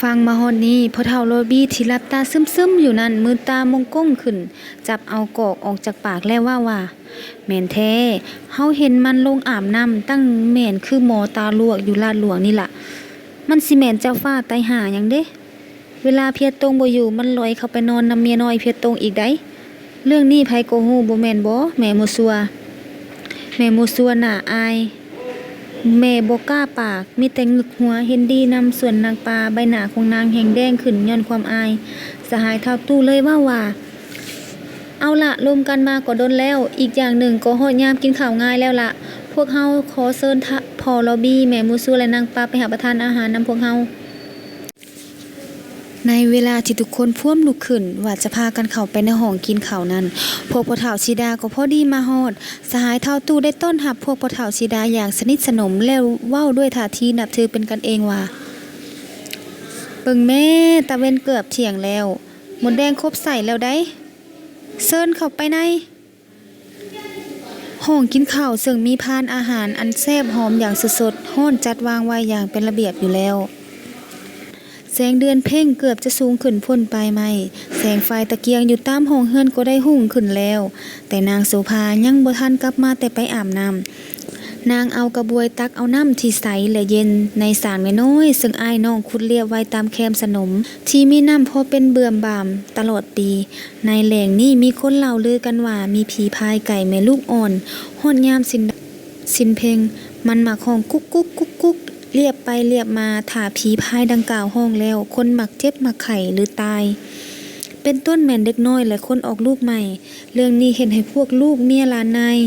ฟังมาฮอดนี้พอเฒ่าโรบี้ที่หลับตาซึมๆอยู่นั่นมือตามงก้งขึ้น จับเอากอกออกจากปากแล้วว่าว่าแม่นแท้เฮาเห็นมันลงอาบน้ำตั้งแม่นคือหมอตาลวกอยู่ลาดหลวงนี่ล่ะ มันสิแม่นเจ้าฟ้าไตายหาหยังเด้ เวลาเพียรตรงบ่อยู่มันลอยเข้าไปนอนนำเมียน้อยเพียรตรงอีกได้เรื่องนี้ไผโกฮู้บ่แม่นบ่แม่มูซัวแม่มูซัวน่าอาย แม่บกล้าปาก มีแต่งึกหัวเห็นดีนำส่วนนางปลาใบหน้าของนางแห่งแดงขึ้นย้อนความอาย สหายเท่าตู้เลยว่าว่า เอาละรวมกันมาก็ดนแล้ว อีกอย่างหนึ่งก็หอดยามกินข้าวง่ายแล้วละพวกเฮาขอเชิญพอลอบี้แม่มูซูและนางปลาไปหาประทานอาหารนำพวกเฮา ในเวลาที่ทุกคนพ่วมลุกขึ้น ว่าจะพากันเข้าไปในห้องกินข้าวนั้น พวกพ่อเฒ่าชีดาก็พอดีมาฮอด สหายเท่าตู้ได้ต้อนรับพวกพ่อเฒ่าชีดาอย่างสนิทสนมแล้วเว้าด้วยท่าทีนับถือเป็นกันเองว่าเบิ่งแม่ตะเวนเกือบเที่ยงแล้วหมดแดงครบใส่แล้วได้เซิญเข้าไปในห้องกินข้าวซึ่งมีพานอาหารอันแซ่บหอมอย่างสดๆห้อนจัดวางไว้อย่างเป็นระเบียบอยู่แล้ว แสงเดือนเพ่งเกือบจะสูงขึ้นพ้นปลายไม้แสงไฟตะเกียงอยู่ตามห้องเฮือนก็ได้หุ่งขึ้นแล้ว แต่นางโสภายังบ่ทันกลับมาแต่ไปอาบน้ำนางเอากระบวยตักเอาน้ำที่ใสและเย็นในสารน้อย ซึ่งอ้ายน้องขุดเรียบไว้ตามแคมสนม ที่มีน้ำพอเป็นเบื่อมบามตลอดปี ในแหล่งนี้มีคนเล่าลือกันว่ามีผีพายไก่แม่ลูกอ่อนฮอดยามสินสินเพลงมันมักห้องกุ๊กกุ๊กกุ๊กกุ๊ก เรียบไปเรียบมาถ่าผีพายดังกล่าวห้องแล้ว คนหมักเจ็บมักไข่หรือตาย เป็นต้นแม่นเด็กน้อยและคนออกลูกใหม่ เรื่องนี้เห็นให้พวกลูกเมียหลานนาย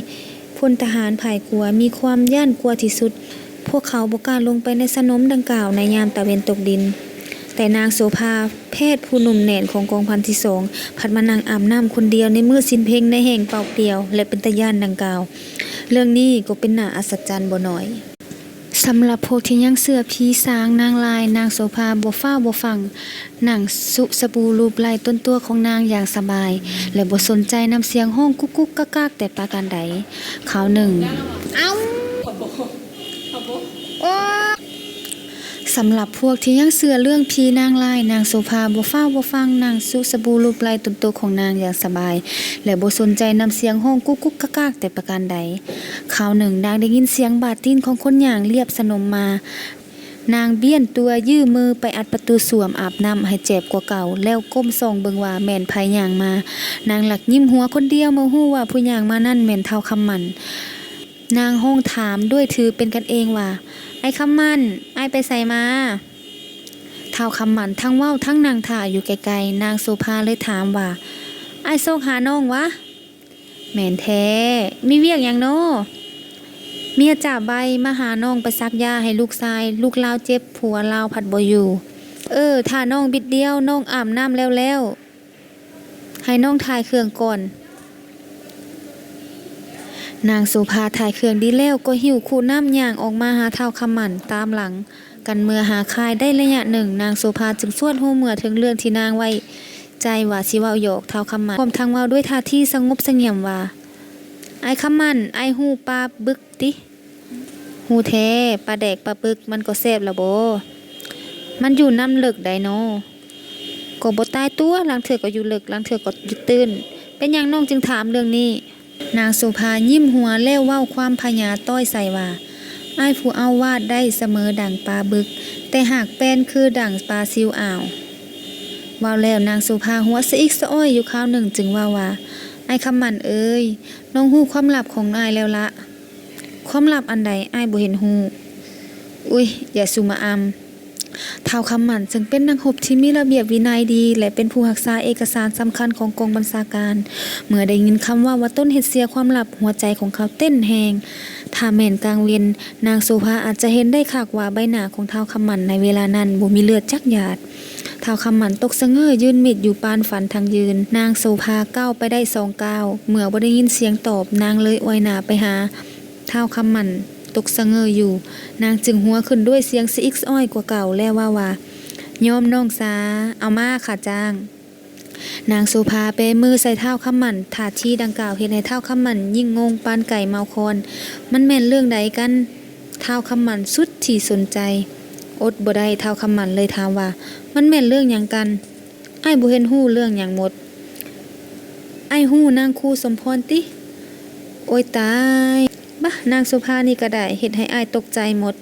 พลทหารผ่ายกลัวมีความย่านกลัวที่สุด พวกเขาบกล้าลงไปในสนมดังกล่าวในยามตะเวนตกดิน แต่นางโสภาแพทย์ผู้หนุ่มแน่นของกองพันที่สองผัดมานางอาบน้ำคนเดียวในมือสินเพลงในแห่งเป่าเปลี่ยว และเป็นตะย่านดังกล่าว เรื่องนี้ก็เป็นหน้าอัศจรรย์บ่หน้อย สำหรับพวกที่ยังเสื้อผีสางนางลาย นางโสภาบ่ฟ้าวบ่ฟังนางสุสบูรูปไล่ต้นตัวของนางอย่างสบาย และบ่สนใจนำเสียงห้องกุ๊กกุ๊กกักกักแต่ประการใดข่าวหนึ่ง สำหรับพวกที่ยังเชื่อเรื่องผีนางลายนางโสภาบ่ฟ้าบ่ฟังนางสุสบูรูปไล่ต้นตัวของนางอย่างสบาย และบ่สนใจนำเสียงห้องกุ๊กกุ๊กกักกักแต่ประการใดคราวหนึ่งนางได้ยินเสียงบาดตีนของคนอย่างเรียบสนมมานางเบี้ยนตัวยื่อมือไปอัดประตูสวมอาบน้ำให้เจ็บกว่าเก่า แล้วก้มส่องเบิงว่าแม่นภัยย่างมา นางหลักยิ้มหัวคนเดียวมาฮู้ว่าผู้ย่างมานั่นแม่นเท่าคำมัน นางห้องถามด้วยถือเป็นกันเองว่า ไอ้คำมัน ไอ้ไปใส่มาเท่าคำมันทั้งว้าทั้งนางถ่าอยู่ไกลๆนางโซภาเลยถามว่า ไอ้โซกหาน้องวะ แม่นแท้ มีเวียกอย่างโนเมียจ่าใบมาหาน้องไปซักยาให้ลูกชาย ลูกลาวเจ็บผัวลาวผัดบอยู่ เออถ้าน้องบิดเดียวน้องอาบน้ำแล้วแล้วให้น้องทายเครื่องก่อน นางสุภาถ่ายเครื่องดีแล้วก็หิวคู่น้ำย่างออกมาหาเท้าคำหมันตามหลัง กันเมื่อหาคายได้ระยะหนึ่ง นางสุภาจึงสวดหูเมื่อถึงเรื่องที่นางไว้ ใจว่าสิว้าหยกเท้าคำหมันพร้อมทั้งว้าด้วยท่าที่สงบเสงี่ยมว่า ไอ้คำมันไอ้หูปลาบึกติหูแท้ปลาแดกปลาปึกมันก็แซ่บละโบ มันอยู่น้ำเลิกไดโนก็บ่ตายตัวลางเถือก็อยู่เลิกลางเถือก็อยู่ตื่นเป็นยังน้องจึงถามเรื่องนี้ นางสุภายิ้มหัวแล้วว้าความพยาต้อยใส่ว่าไอ้ผู้เอาวาดได้เสมอดังปลาบึก แต่หากเป็นคือดังปลาซิวอ่าวว้าแล้วนางสุภาหัวสะอิกสะอ้อยอยู่คราวหนึ่งจึงว่าว่าไอ้คำมันเอ้ยน้องฮู้ความลับของนายแล้วละความลับอันใดไอ้บ่เห็นฮู้อุ้ยอย่าสุมาอำ ท้าวคำมันจึงเป็นนักรบที่มีระเบียบวินัยดี และเป็นผู้รักษาเอกสารสำคัญของกองบัญชาการ เมื่อได้ยินคำว่าว่าต้นเฮ็ดเสียความหลับหัวใจของเขาเต้นแหงถ้าแม่นกลางเวียนนางโซภาอาจจะเห็นได้คักว่าใบหน้าของท้าวคำมันในเวลานั้นบ่มีเลือดจักหยาดท้าวคำมันตกสะเง้อยืนมิดอยู่ปานฝันทางยืน นางโซภาก้าวไปได้สองก้าวเมื่อบ่ได้ยินเสียงตอบนางเลยอวยหน้าไปหาท้าวคำมัน ตกสะเงออยู่ นางจึงหัวขึ้นด้วยเสียงซีอิกอ้อยกว่าเก่าแล้วว่าว่าย้อมน้องซาเอามาค่ะจ้าง นางสุภาเปมือใส่เท้าขมันถาดที่ดังกล่าวเห็นให้เท้าขมัน ยิ่งงงปานไก่เมาคอน มันแม่นเรื่องใดกันเท้าขมันสุดที่สนใจ อดบ่ได้เท้าขมันเลยถามว่า มันแม่นเรื่องอย่างกันไอ้บุเฮนหู้เรื่องอย่างหมด ไอ้หู้นางคู่สมพรติ โอ้ยตาย บะนางสุภานี่ก็ได้เห็ดให้อายตกใจหมด